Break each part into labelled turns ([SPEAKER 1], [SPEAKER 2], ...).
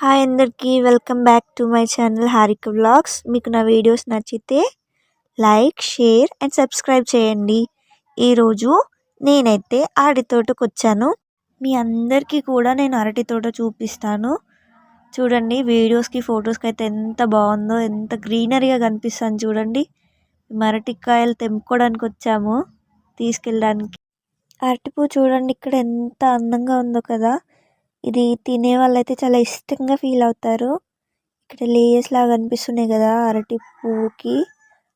[SPEAKER 1] Hi అందరికీ welcome back to my channel Harika blogs మీకు నా వీడియోస్ నచ్చితే లైక్ షేర్ అండ్ సబ్స్క్రైబ్ చేయండి. ఈరోజు నేనైతే అరటి తోటకు వచ్చాను. మీ అందరికీ కూడా నేను అరటి తోట చూపిస్తాను. చూడండి వీడియోస్కి ఫొటోస్కి అయితే ఎంత బాగుందో ఎంత గ్రీనరీగా కనిపిస్తాను చూడండి. మరటికాయలు తెంపుకోవడానికి వచ్చాము తీసుకెళ్ళడానికి. అరటిపూ చూడండి ఇక్కడ ఎంత అందంగా ఉందో కదా. ఇది తినే వాళ్ళైతే చాలా ఇష్టంగా ఫీల్ అవుతారు. ఇక్కడ లేయర్స్ లాగా అనిపిస్తున్నాయి కదా అరటి పువ్వుకి.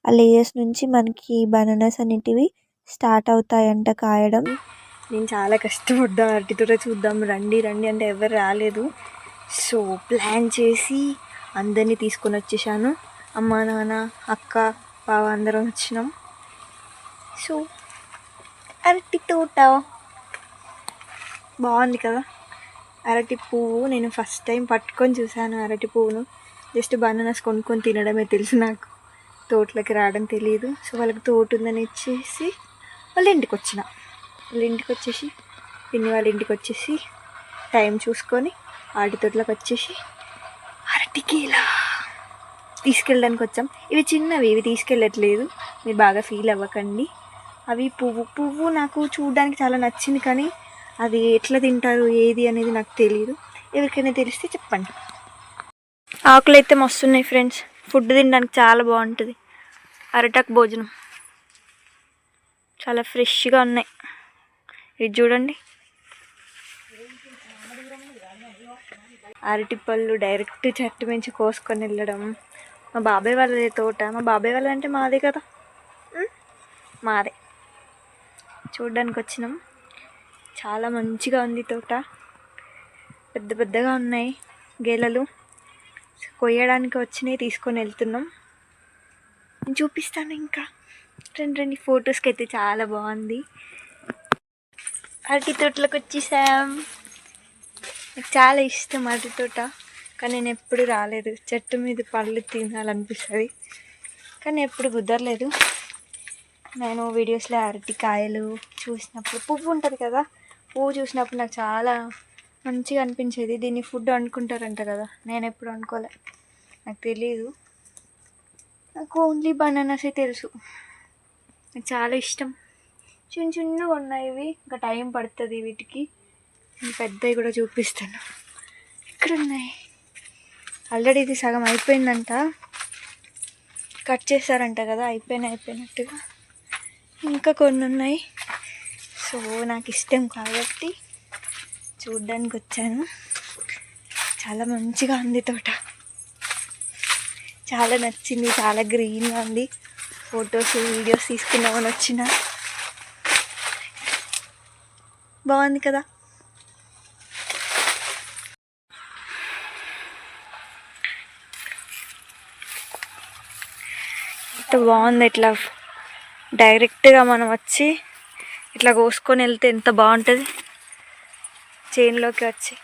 [SPEAKER 1] ఆ లేయర్స్ నుంచి మనకి బనానాస్ అనేటివి స్టార్ట్ అవుతాయంట కాయడం.
[SPEAKER 2] నేను చాలా కష్టపడ్డా అరటి తోట చూద్దాం రండి రండి అంటే ఎవరు రాలేదు. సో ప్లాన్ చేసి అందరినీ తీసుకొని వచ్చేసాను. అమ్మ నాన్న అక్క బావ అందరం వచ్చినాం. సో అరటి తోట. బాగుంది కదా? అరటి పువ్వు నేను ఫస్ట్ టైం పట్టుకొని చూశాను అరటి పువ్వును. జస్ట్ బనానాస్ కొనుక్కొని తినడమే తెలుసు నాకు. తోటలోకి రావడం తెలియదు సో వాళ్ళకి తోట ఉందని ఇచ్చేసి వాళ్ళ ఇంటికి వచ్చిన. వాళ్ళ ఇంటికి వచ్చేసి పిన్ని వాళ్ళ ఇంటికి వచ్చేసి టైం చూసుకొని ఆటి తోటలోకి వచ్చేసి అరటికి ఇలా తీసుకెళ్ళడానికి వచ్చాం. ఇవి చిన్నవి ఇవి తీసుకెళ్ళట్లేదు. మీరు బాగా ఫీల్ అవ్వకండి. అవి పువ్వు పువ్వు నాకు చూడడానికి చాలా నచ్చింది కానీ అది ఎట్లా తింటారు ఏది అనేది నాకు తెలియదు ఎవరికైనా తెలిస్తే చెప్పండి. ఆకులు అయితే మస్తున్నాయి ఫ్రెండ్స్ ఫుడ్ తినడానికి చాలా బాగుంటుంది. అరటాకు భోజనం. చాలా ఫ్రెష్గా ఉన్నాయి. ఇది చూడండి. అరటి పళ్ళు డైరెక్ట్ చెట్టు మించి కోసుకొని వెళ్ళడం. మా బాబాయ్ వాళ్ళది తోట. మా బాబాయ్ వాళ్ళది అంటే మాదే కదా? మాదే. చూడ్డానికి వచ్చినాం. చాలా మంచిగా ఉంది తోట. పెద్ద పెద్దగా ఉన్నాయి గేలలు. కొయ్యడానికి వచ్చినాయి తీసుకొని వెళ్తున్నాం. నేను చూపిస్తాను ఇంకా. రెండు రెండు ఫొటోస్కి అయితే చాలా బాగుంది. అరటి తోటలోకి వచ్చేసాం. నాకు చాలా ఇష్టం అరటి తోట. కానీ నేను ఎప్పుడు రాలేదు. చెట్టు మీద పళ్ళు తినాలనిపిస్తుంది. కానీ ఎప్పుడు కుదరలేదు. నేను వీడియోస్లో అరటికాయలు చూసినప్పుడు పువ్వు ఉంటుంది కదా పువ్వు చూసినప్పుడు నాకు చాలా మంచిగా అనిపించేది. దీన్ని ఫుడ్ వండుకుంటారంట కదా. నేను ఎప్పుడు వండుకోలే. నాకు తెలియదు నాకు ఓన్లీ బనానాసే తెలుసు. నాకు చాలా ఇష్టం. చిన్న చిన్నగా ఉన్నాయి ఇవి. ఇంకా టైం పడుతుంది వీటికి. పెద్దవి కూడా చూపిస్తాను. ఇక్కడ ఉన్నాయి ఆల్రెడీ ఇది సగం అయిపోయిందంట. కట్ చేశారంట కదా. అయిపోయిన అయిపోయినట్టుగా. ఇంకా కొన్ని ఉన్నాయి సో నాకు ఇష్టం కాబట్టి చూడ్డానికి వచ్చాను చాలా మంచిగా ఉంది తోట. చాలా నచ్చింది చాలా గ్రీన్గా ఉంది. ఫొటోస్ వీడియోస్ తీసుకుందామని వచ్చిన. బాగుంది కదా? ఎంత బాగుంది ఇట్లా డైరెక్ట్గా మనం వచ్చి ఇట్లా కోసుకొని వెళ్తే ఎంత బాగుంటుంది? చేన్లోకి వచ్చి.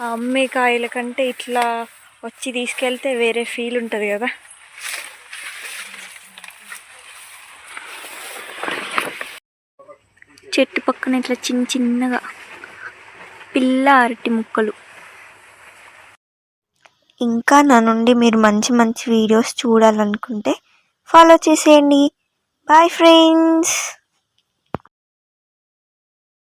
[SPEAKER 2] ఆ అమ్మే కాయల కంటే ఇట్లా వచ్చి తీసుకెళ్తే వేరే ఫీల్ ఉంటుంది కదా. చెట్టు పక్కన ఇట్లా చిన్న చిన్నగా పిల్ల అరటి ముక్కలు.
[SPEAKER 1] ఇంకా నా నుండి మీరు మంచి మంచి వీడియోస్ చూడాలనుకుంటే ఫాలో చేసేయండి. Bye friends